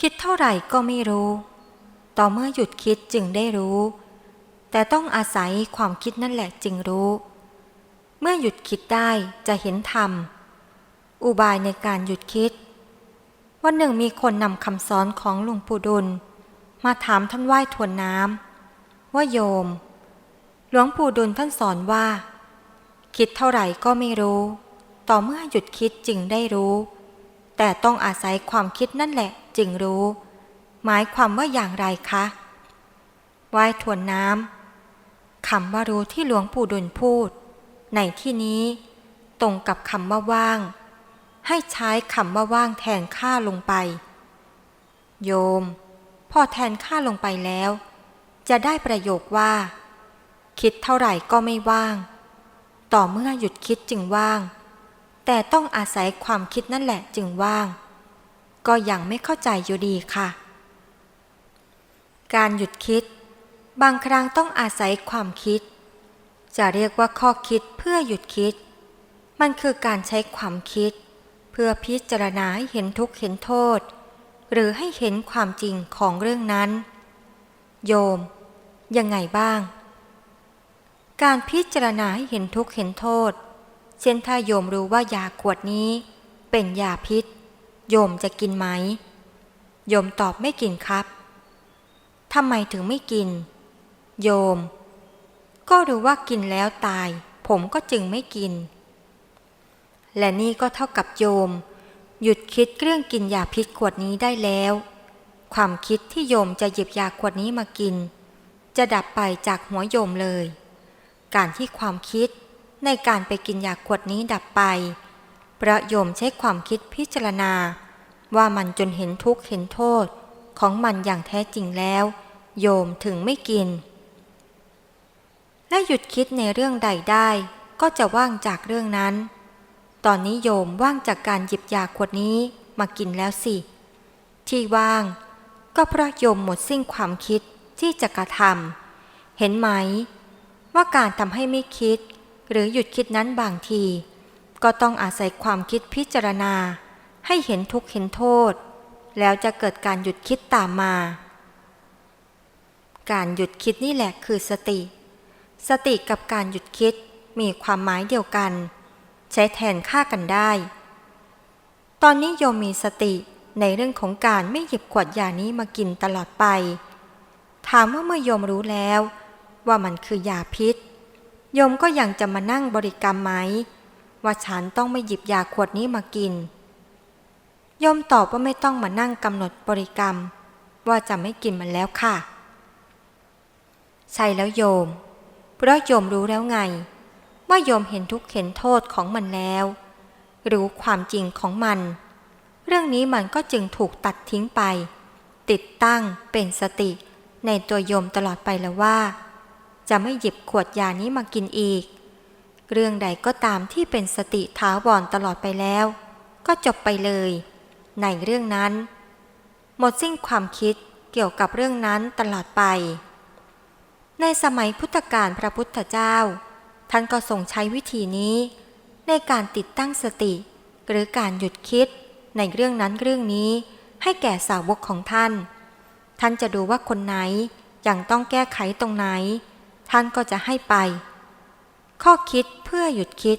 คิดเท่าไหร่ก็ไม่รู้ ต่อเมื่อหยุดคิดจึงได้รู้ แต่ต้องอาศัยความคิดนั่นแหละจึงรู้ เมื่อหยุดคิดได้จะเห็นธรรม อุบายในการหยุดคิด วันหนึ่งมีคนนำคำสอนของหลวงปู่ดุล มาถามท่านไหว้ทวนน้ำว่าโยม หลวงปู่ดุลท่านสอนว่า คิดเท่าไหร่ก็ไม่รู้ ต่อเมื่อหยุดคิดจึงได้รู้ แต่ต้องอาศัยความคิดนั่นแหละ จึงรู้ หมายความว่าอย่างไรคะว่ายทวนน้ำคำว่ารู้ที่หลวงปู่ดุลพูด ในที่นี้ ตรงกับคำว่าว่าง ให้ใช้คำว่าว่างแทนค่าลงไป โยม พอแทนค่าลงไปแล้ว จะได้ประโยคว่า คิดเท่าไหร่ก็ไม่ว่าง ต่อเมื่อหยุดคิดจึงว่าง แต่ต้องอาศัยความคิดนั่นแหละจึงว่าง ก็ยังไม่เข้าใจอยู่ดีค่ะ การหยุดคิด บางครั้งต้องอาศัยความคิด จะเรียกว่าข้อคิดเพื่อหยุดคิด มันคือการใช้ความคิด เพื่อพิจารณาให้เห็นทุกข์เห็นโทษ หรือให้เห็นความจริงของเรื่องนั้น โยม ยังไงบ้าง การพิจารณาให้เห็นทุกข์เห็นโทษ เช่นถ้าโยมรู้ว่ายาขวดนี้เป็นยาพิษ โยมจะกินไหม โยมตอบไม่กินครับ ทำไมถึงไม่กิน โยม ก็รู้ว่ากินแล้วตาย ผมก็จึงไม่กิน และนี่ก็เท่ากับโยม หยุดคิดเรื่องกินยาพิษขวดนี้ได้แล้ว ความคิดที่โยมจะหยิบยาขวดนี้มากิน จะดับไปจากหัวโยมเลย การที่ความคิดในการไปกินยาขวดนี้ดับไป พระโยมใช้ความคิดพิจารณา ว่ามันจนเห็นทุกข์เห็นโทษของมันอย่างแท้จริงแล้ว โยมถึงไม่กิน และหยุดคิดในเรื่องใดได้ก็จะว่างจากเรื่องนั้น ตอนนี้โยมว่างจากการหยิบยาขวดนี้มากินแล้วสิ ที่ว่าง ก็เพราะโยมหมดสิ้นความคิดที่จะกระทำเห็นไหม ว่าการทำให้ไม่คิด หรือหยุดคิดนั้นบางที ก็ต้องอาศัยความคิดพิจารณา ให้เห็นทุกข์เห็นโทษ แล้วจะเกิดการหยุดคิดตามมา การหยุดคิดนี่แหละคือสติ สติกับการหยุดคิดมีความหมายเดียวกัน ใช้แทนค่ากันได้ ตอนนี้โยมมีสติในเรื่องของการไม่หยิบขวดยานี้มากินตลอดไป ถามว่าเมื่อโยมรู้แล้ว ว่ามันคือยาพิษ โยมก็ยังจะมานั่งบริกรรมไหม ว่าฉันต้องไม่หยิบยาขวดนี้มากินโยมตอบว่าไม่ต้องมานั่งกำหนดบริกรรม ว่าจะไม่กินมันแล้วค่ะ ใช่แล้วโยม เพราะโยมรู้แล้วไง ว่าโยมเห็นทุกเห็นโทษของมันแล้ว รู้ความจริงของมัน เรื่องนี้มันก็จึงถูกตัดทิ้งไป ติดตั้งเป็นสติในตัวโยมตลอดไปแล้วว่า จะไม่หยิบขวดยานี้มากินอีก เรื่องใดก็ตามที่เป็นสติท้าวรตลอดไปแล้ว ก็จบไปเลย ในเรื่องนั้น หมดสิ้นความคิดเกี่ยวกับเรื่องนั้นตลอดไป ในสมัยพุทธกาลพระพุทธเจ้า ท่านก็ทรงใช้วิธีนี้ ในการติดตั้งสติ หรือการหยุดคิดในเรื่องนั้นเรื่องนี้ให้แก่สาวกของท่าน ท่านจะดูว่าคนไหนยังต้องแก้ไขตรงไหน ท่านก็จะให้ไป ข้อคิดเพื่อหยุดคิด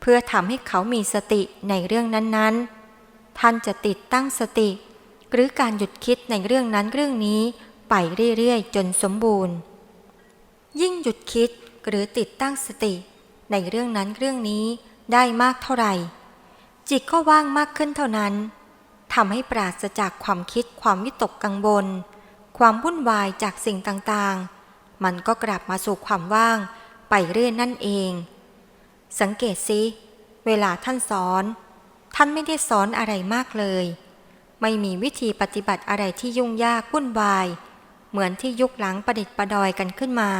เพื่อทำให้เขามีสติในเรื่องนั้นๆ ท่านจะติดตั้งสติ หรือการหยุดคิดในเรื่องนั้นเรื่องนี้ไปเรื่อยๆ จนสมบูรณ์ ยิ่งหยุดคิดหรือติดตั้งสติ ในเรื่องนั้นเรื่องนี้ได้มากเท่าไหร่ จิตก็ว่างมากขึ้นเท่านั้นทำให้ปราศจากความคิดความวิตกกังวลความวุ่นวายจากสิ่งต่างๆ มันก็กลับมาสู่ความว่าง ไปเรื่อยนั่นเอง สังเกตสิ เวลาท่านสอน ท่านไม่ได้สอนอะไรมากเลย ไม่มีวิธีปฏิบัติอะไรที่ยุ่งยากวุ่นวาย เหมือนที่ยุคหลังประดิษฐ์ประดอยกันขึ้นมา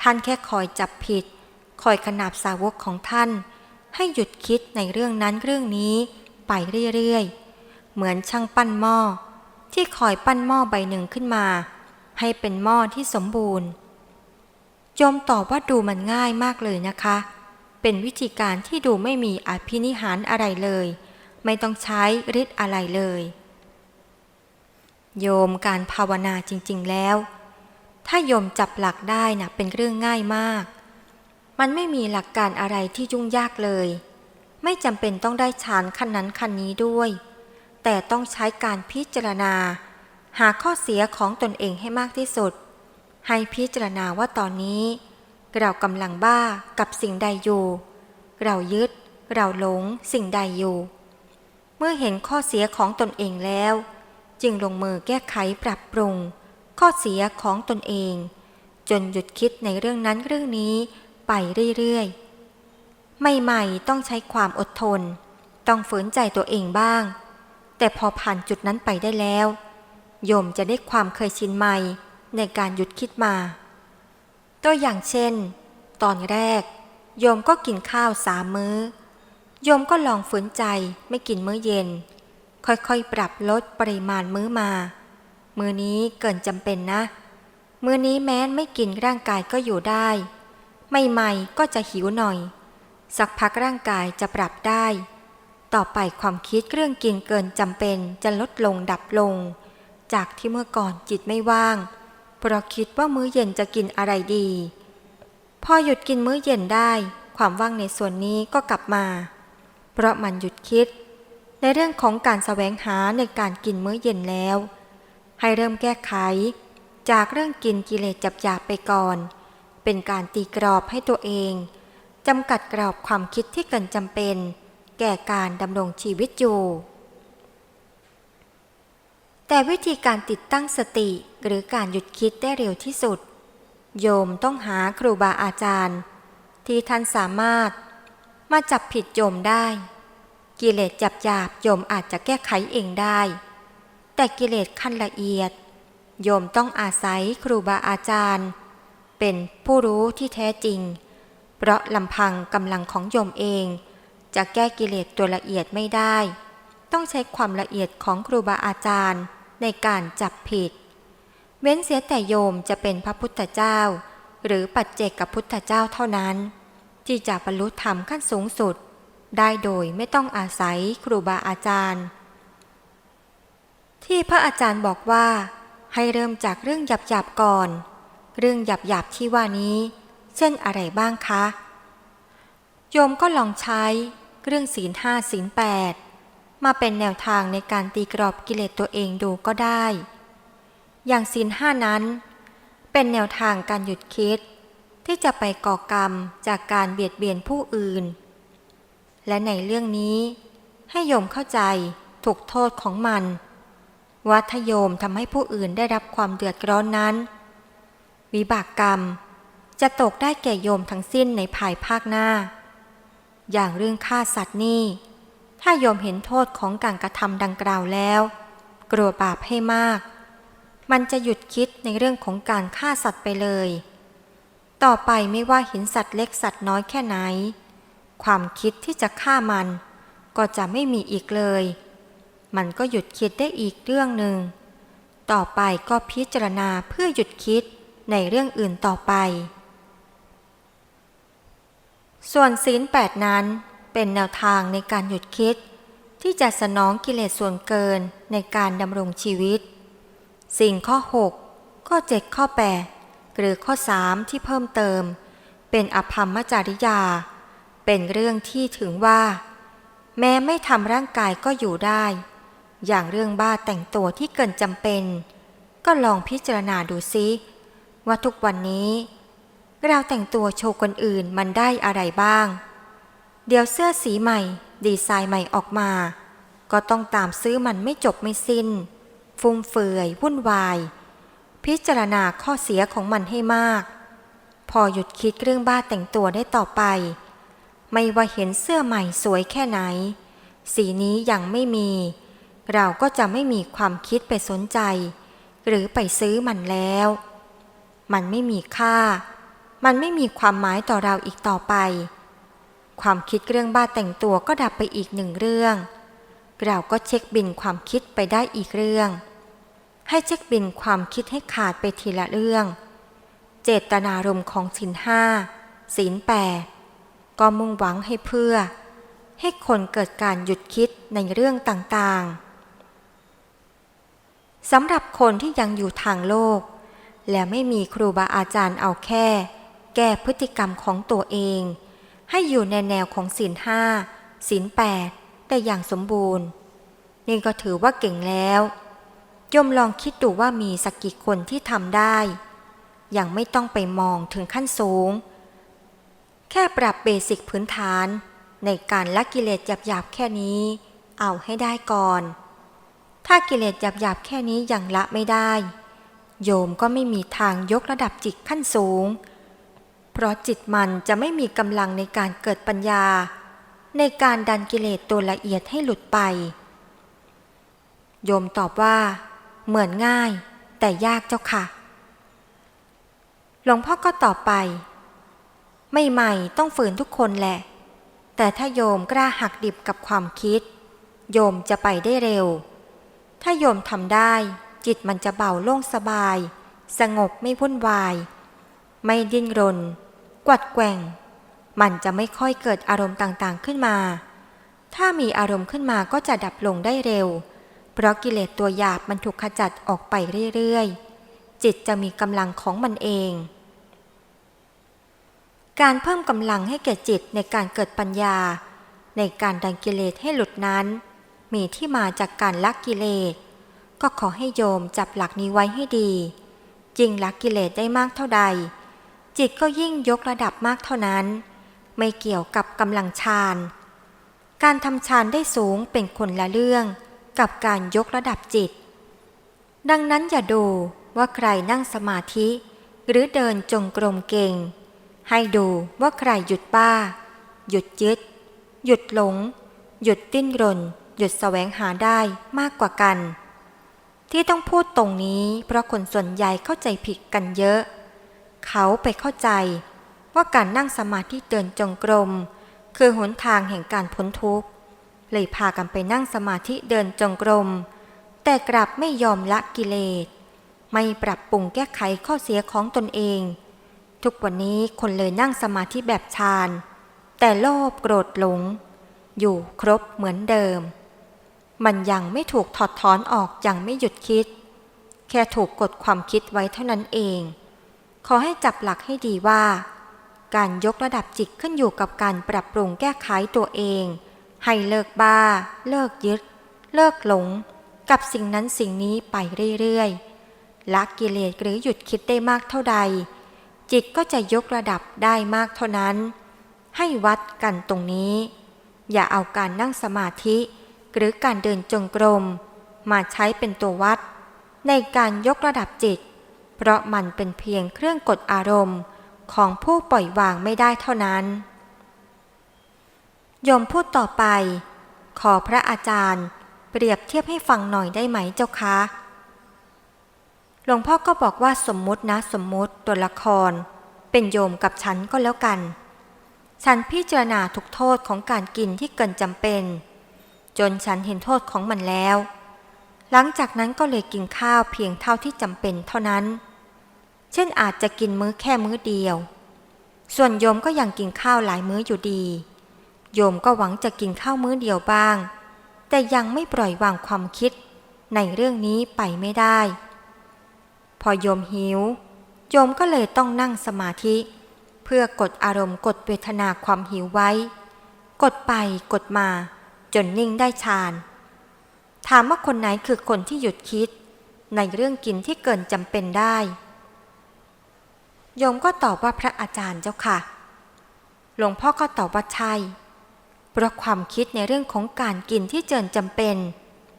ท่านแค่คอยจับผิด คอยขนาบสาวกของท่าน ให้หยุดคิดในเรื่องนั้นเรื่องนี้ไปเรื่อยๆ เหมือนช่างปั้นหม้อที่คอยปั้นหม้อใบหนึ่งขึ้นมา ให้เป็นหม้อที่สมบูรณ์ โยมตอบว่าดูมันง่ายมากเลยนะคะ เป็นวิธีการที่ดูไม่มีอภินิหารอะไรเลย ไม่ต้องใช้ฤทธิ์อะไรเลย โยมการภาวนาจริง ๆ แล้ว ถ้าโยมจับหลักได้นะเป็นเรื่องง่ายมาก มันไม่มีหลักการอะไรที่ยุ่งยากเลย ไม่จำเป็นต้องได้ฌานขั้นนั้นขั้นนี้ด้วย แต่ต้องใช้การพิจารณา หาข้อเสียของตนเองให้มากที่สุด ให้พิจารณาว่าตอนนี้ เรากำลังบ้ากับสิ่งใดอยู่ เรายึด เราหลงสิ่งใดอยู่ เมื่อเห็นข้อเสียของตนเองแล้ว จึงลงมือแก้ไขปรับปรุง ข้อเสียของตนเอง จนหยุดคิดในเรื่องนั้นเรื่องนี้ไปเรื่อยๆ ใหม่ๆต้องใช้ความอดทน ต้องฝืนใจตัวเองบ้าง แต่พอผ่านจุดนั้นไปได้แล้ว โยมจะได้ความเคยชินใหม่ ในการหยุดคิดมา ตัวอย่างเช่น ตอนแรก โยมก็กินข้าวสามมื้อ โยมก็ลองฝืนใจไม่กินมื้อเย็น ค่อยๆ ปรับลดปริมาณมื้อมา มื้อนี้เกินจำเป็นนะ มื้อนี้แม้ไม่กินร่างกายก็อยู่ได้ ไม่ใหม่ๆก็จะหิวหน่อย สักพักร่างกายจะปรับได้ ต่อไปความคิดเรื่องกินเกินจำเป็นจะลดลงดับลงจากที่เมื่อก่อนจิตไม่ว่าง เพราะคิดว่ามื้อเย็นจะกินอะไรดี พอหยุดกินมื้อเย็นได้ ความว่างในส่วนนี้ก็กลับมา เพราะมันหยุดคิด ในเรื่องของการแสวงหาในการกินมื้อเย็นแล้ว ให้เริ่มแก้ไข จากเรื่องกินกิเลสจับจาบไปก่อน เป็นการตีกรอบให้ตัวเองจำกัดกรอบความคิดที่เกินจำเป็น แก่การดำรงชีวิตอยู่ แต่วิธีการติดตั้งสติหรือการหยุดคิดได้เร็วที่สุด โยมต้องหาครูบาอาจารย์ ที่ท่านสามารถ มาจับผิดโยมได้ กิเลสจับหยาบโยมอาจจะแก้ไขเองได้ แต่กิเลสขั้นละเอียด โยมต้องอาศัยครูบาอาจารย์ เป็นผู้รู้ที่แท้จริง เพราะลำพังกำลังของโยมเอง จะแก้กิเลสตัวละเอียดไม่ได้ ต้องใช้ความละเอียดของครูบาอาจารย์ ในการจับผิด เว้นเสียแต่โยมจะเป็นพระพุทธเจ้า หรือปัจเจกกับพุทธเจ้าเท่านั้น ที่จะบรรลุธรรมขั้นสูงสุด ได้โดยไม่ต้องอาศัยครูบาอาจารย์ ที่พระอาจารย์บอกว่า ให้เริ่มจากเรื่องหยาบๆก่อน เรื่องหยาบๆที่ว่านี้ เช่นอะไรบ้างคะ โยมก็ลองใช้เรื่องศีลห้าศีลแปด มาเป็นแนวทางในการตีกรอบกิเลสตัวเองดูก็ได้ อย่างศีลห้านั้น เป็นแนวทางการหยุดคิด ที่จะไปก่อกรรมจากการเบียดเบียนผู้อื่น และในเรื่องนี้ให้โยมเข้าใจถูกโทษของมันว่าถ้าโยมทำให้ผู้อื่นได้รับความเดือดร้อนนั้น วิบากกรรมจะตกได้แก่โยมทั้งสิ้นในภายภาคหน้า อย่างเรื่องฆ่าสัตว์นี่ ถ้าโยมเห็นโทษของการกระทำดังกล่าวแล้ว กลัวบาปให้มาก มันจะหยุดคิดในเรื่องของการฆ่าสัตว์ไปเลย ต่อไปไม่ว่าเห็นสัตว์เล็กสัตว์น้อยแค่ไหน ความคิดที่จะฆ่ามัน ก็จะไม่มีอีกเลย มันก็หยุดคิดได้อีกเรื่องหนึ่ง ต่อไปก็พิจารณาเพื่อหยุดคิดในเรื่องอื่นต่อไป ส่วนศีลแปดนั้น เป็นแนวทางในการหยุดคิด ที่จะสนองกิเลสส่วนเกินในการดำรงชีวิต สิ่งข้อ 6 ข้อ 7 ข้อ 8 หรือข้อ 3 ที่เพิ่มเติม เป็นอภรรมจริยา เป็นเรื่องที่ถึงว่า แม้ไม่ทำร่างกายก็อยู่ได้ อย่างเรื่องบ้าแต่งตัวที่เกินจำเป็น ก็ลองพิจารณาดูซิว่าทุกวันนี้ เราแต่งตัวโชว์คนอื่นมันได้อะไรบ้าง เดี๋ยวเสื้อสีใหม่ ดีไซน์ใหม่ออกมา ก็ต้องตามซื้อมันไม่จบไม่สิ้น ฟุ่มเฟือยวุ่นวาย พิจารณาข้อเสียของมันให้มาก พอหยุดคิดเรื่องบ้าแต่งตัวได้ต่อไป ไม่ว่าเห็นเสื้อใหม่สวยแค่ไหน สีนี้ยังไม่มี เราก็จะไม่มีความคิดไปสนใจ หรือไปซื้อมันแล้ว มันไม่มีค่า มันไม่มีความหมายต่อเราอีกต่อไป ความคิดเรื่องบ้าแต่งตัวก็ดับไปอีกหนึ่งเรื่อง เราก็เช็คบินความคิดไปได้อีกเรื่อง ให้เช็คบินความคิดให้ขาดไปทีละเรื่อง เจตนารมณ์ของศีลห้าศีลแปดก็มุ่งหวังให้เพื่อ ให้คนเกิดการหยุดคิดในเรื่องต่างๆสำหรับคนที่ยังอยู่ทางโลก และไม่มีครูบาอาจารย์เอาแค่ แก้พฤติกรรมของตัวเอง ให้อยู่ในแนวของศีลห้าศีลแปดได้อย่างสมบูรณ์ นี่ก็ถือว่าเก่งแล้วโยมลองคิดดูว่ามีสักกี่คนที่ทำได้ อยังไม่ต้องไปมองถึงขั้นสูง แค่ปรับเบสิกพื้นฐาน ในการละกิเลสหยาบๆแค่นี้ เอาให้ได้ก่อน ถ้ากิเลสหยาบๆแค่นี้ยังละไม่ได้ โยมก็ไม่มีทางยกระดับจิตขั้นสูง เพราะจิตมันจะไม่มีกำลังในการเกิดปัญญา ในการดันกิเลสตัวละเอียดให้หลุดไป โยมตอบว่า เหมือนง่าย แต่ยากเจ้าค่ะ หลวงพ่อก็ตอบไป ไม่ใหม่ต้องฝืนทุกคนแหละ แต่ถ้าโยมกล้าหักดิบกับความคิด โยมจะไปได้เร็ว ถ้าโยมทำได้ จิตมันจะเบาโล่งสบาย สงบไม่วุ่นวายไม่ดิ้นรน กวัดแกว่ง มันจะไม่ค่อยเกิดอารมณ์ต่างๆขึ้นมา ถ้ามีอารมณ์ขึ้นมาก็จะดับลงได้เร็ว เพราะกิเลสตัวหยาบมันถูกขจัดออกไปเรื่อยๆ จิตจะมีกำลังของมันเอง การเพิ่มกำลังให้แก่จิตในการเกิดปัญญา ในการดันกิเลสให้หลุดนั้น มีที่มาจากการละกิเลส ก็ขอให้โยมจับหลักนี้ไว้ให้ดี จริงละกิเลสได้มากเท่าใด จิตก็ยิ่งยกระดับมากเท่านั้น ไม่เกี่ยวกับกำลังฌาน การทำฌานได้สูงเป็นคนละเรื่องกับการยกระดับจิต ดังนั้นอย่าดูว่าใครนั่งสมาธิ หรือเดินจงกรมเก่ง ให้ดูว่าใครหยุดบ้า หยุดยึด หยุดหลง หยุดดิ้นรน หยุดแสวงหาได้มากกว่ากัน ที่ต้องพูดตรงนี้เพราะคนส่วนใหญ่เข้าใจผิดกันเยอะ เขาไปเข้าใจ ว่าการนั่งสมาธิเดินจงกรม คือหนทางแห่งการพ้นทุกข์เลยพากันไปนั่งสมาธิเดินจงกรม แต่กลับไม่ยอมละกิเลส ไม่ปรับปรุงแก้ไขข้อเสียของตนเอง ทุกวันนี้คนเลยนั่งสมาธิแบบฌาน แต่โลภโกรธหลง อยู่ครบเหมือนเดิม มันยังไม่ถูกถอดถอนออกอย่างไม่หยุดคิด แค่ถูกกดความคิดไว้เท่านั้นเอง ขอให้จับหลักให้ดีว่า การยกระดับจิตขึ้นอยู่กับการปรับปรุงแก้ไขตัวเอง ให้เลิกบ้า เลิกยึด เลิกหลง กับสิ่งนั้นสิ่งนี้ไปเรื่อยๆละกิเลสหรือหยุดคิดได้มากเท่าใด จิตก็จะยกระดับได้มากเท่านั้น ให้วัดกันตรงนี้ อย่าเอาการนั่งสมาธิ หรือการเดินจงกรม มาใช้เป็นตัววัด ในการยกระดับจิต เพราะมันเป็นเพียงเครื่องกดอารมณ์ของผู้ปล่อยวางไม่ได้เท่านั้น โยมพูดต่อไป ขอพระอาจารย์ เปรียบเทียบให้ฟังหน่อยได้ไหมเจ้าคะ หลวงพ่อก็บอกว่าสมมุตินะสมมุติตัวละคร เป็นโยมกับฉันก็แล้วกัน ฉันพิจารณาทุกโทษของการกินที่เกินจำเป็น จนฉันเห็นโทษของมันแล้ว หลังจากนั้นก็เลยกินข้าวเพียงเท่าที่จำเป็นเท่านั้น เช่นอาจจะกินมื้อแค่มื้อเดียว ส่วนโยมก็ยังกินข้าวหลายมื้ออยู่ดี โยมก็หวังจะกินข้าวมื้อเดียวบ้าง แต่ยังไม่ปล่อยวางความคิด ในเรื่องนี้ไปไม่ได้ พอโยมหิว โยมก็เลยต้องนั่งสมาธิ เพื่อกดอารมณ์กดเวทนาความหิวไว้ กดไปกดมา จนนิ่งได้ฌานถามว่าคนไหนคือคนที่หยุดคิด ในเรื่องกินที่เกินจำเป็นได้ โยมก็ตอบว่าพระอาจารย์เจ้าค่ะ หลวงพ่อก็ตอบว่าใช่เพราะความคิดในเรื่องของการกินที่เกินจำเป็น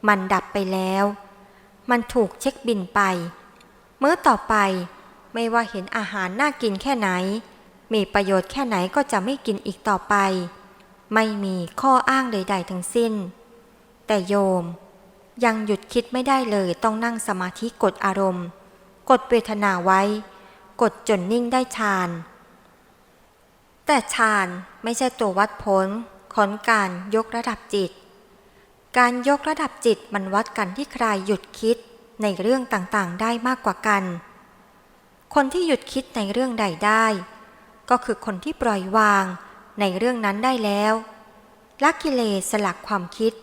มันดับไปแล้ว มันถูกเช็คบินไป เมื้อต่อไปไม่ว่าเห็นอาหารน่ากินแค่ไหน มีประโยชน์แค่ไหนก็จะไม่กินอีกต่อไป ไม่มีข้ออ้างใด ๆ ทั้งสิ้น แต่โยมยังหยุดคิดไม่ได้เลยต้องนั่งสมาธิกดอารมณ์ กดเวทนาไว้ กดจนนิ่งได้ฌาน แต่ฌานไม่ใช่ตัววัดผลของการยกระดับจิต การยกระดับจิตมันวัดกันที่ใครหยุดคิดในเรื่องต่างๆ ได้มากกว่ากัน คนที่หยุดคิดในเรื่องใดได้ ก็คือคนที่ปล่อยวางในเรื่องนั้นได้แล้วละกิเลสสลักความคิด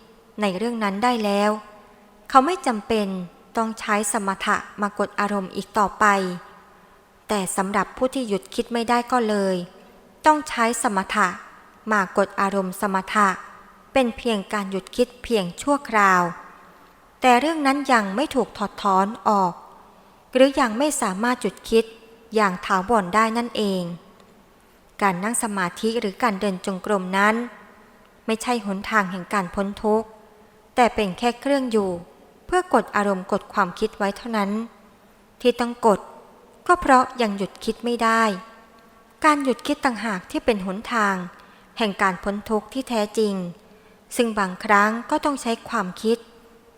ในเรื่องนั้นได้แล้ว เขาไม่จำเป็นต้องใช้สมถะมากดอารมณ์อีกต่อไป แต่สำหรับผู้ที่หยุดคิดไม่ได้ก็เลย ต้องใช้สมถะ มากดอารมณ์สมถะ เป็นเพียงการหยุดคิดเพียงชั่วคราว แต่เรื่องนั้นยังไม่ถูกถอดถอนออก หรือยังไม่สามารถหยุดคิดอย่างถาวรได้นั่นเอง การนั่งสมาธิหรือการเดินจงกรมนั้น ไม่ใช่หนทางแห่งการพ้นทุกข์ แต่เป็นแค่เครื่องอยู่ เพื่อกดอารมณ์กดความคิดไว้เท่านั้น ที่ต้องกด ก็เพราะยังหยุดคิดไม่ได้ การหยุดคิดต่างหากที่เป็นหนทาง แห่งการพ้นทุกข์ที่แท้จริง ซึ่งบางครั้งก็ต้องใช้ความคิด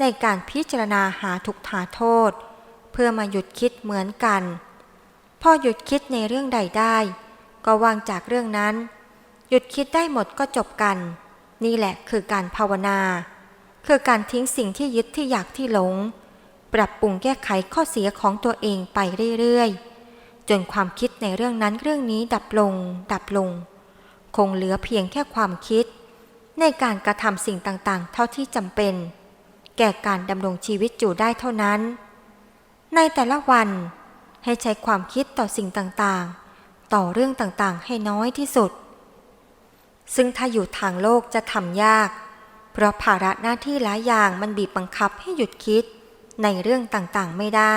ในการพิจารณาหาทุกข์หาโทษ เพื่อมาหยุดคิดเหมือนกัน พอหยุดคิดในเรื่องใดได้ ก็วางจากเรื่องนั้น หยุดคิดได้หมดก็จบกัน นี่แหละคือการภาวนา คือการทิ้งสิ่งที่ยึดที่อยากที่หลง ปรับปรุงแก้ไขข้อเสียของตัวเองไปเรื่อยๆ จนความคิดในเรื่องนั้นเรื่องนี้ดับลง ดับลง คงเหลือเพียงแค่ความคิด ในการกระทำสิ่งต่างๆ เท่าที่จำเป็น แก่การดำรงชีวิตอยู่ได้เท่านั้น ในแต่ละวันให้ใช้ความคิดต่อสิ่งต่างๆ ต่อเรื่องต่างๆ ให้น้อยที่สุด ซึ่งถ้าอยู่ทางโลกจะทำยาก เพราะภาระหน้าที่หลายอย่างมันบีบบังคับให้หยุดคิด ในเรื่องต่างๆไม่ได้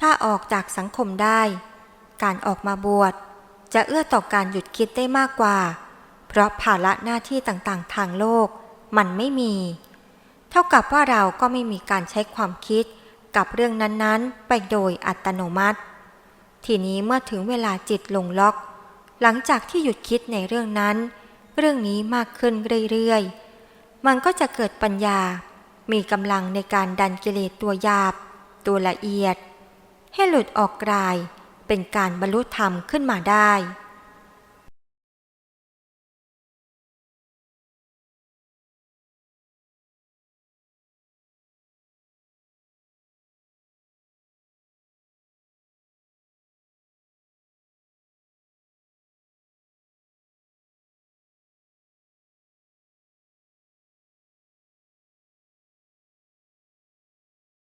ถ้าออกจากสังคมได้ การออกมาบวชจะเอื้อต่อการหยุดคิดได้มากกว่า เพราะภาระหน้าที่ต่างๆ ทางโลกมันไม่มี เท่ากับว่าเราก็ไม่มีการใช้ความคิดกับเรื่องนั้นๆ ไปโดยอัตโนมัติ ทีนี้เมื่อถึงเวลาจิตลงล็อก หลังจากที่หยุดคิดในเรื่องนั้น เรื่องนี้มากขึ้นเรื่อยๆ มันก็จะเกิดปัญญา มีกำลังในการดันกิเลสตัวหยาบ ตัวละเอียด ให้หลุดออกกลายเป็นการบรรลุธรรมขึ้นมาได้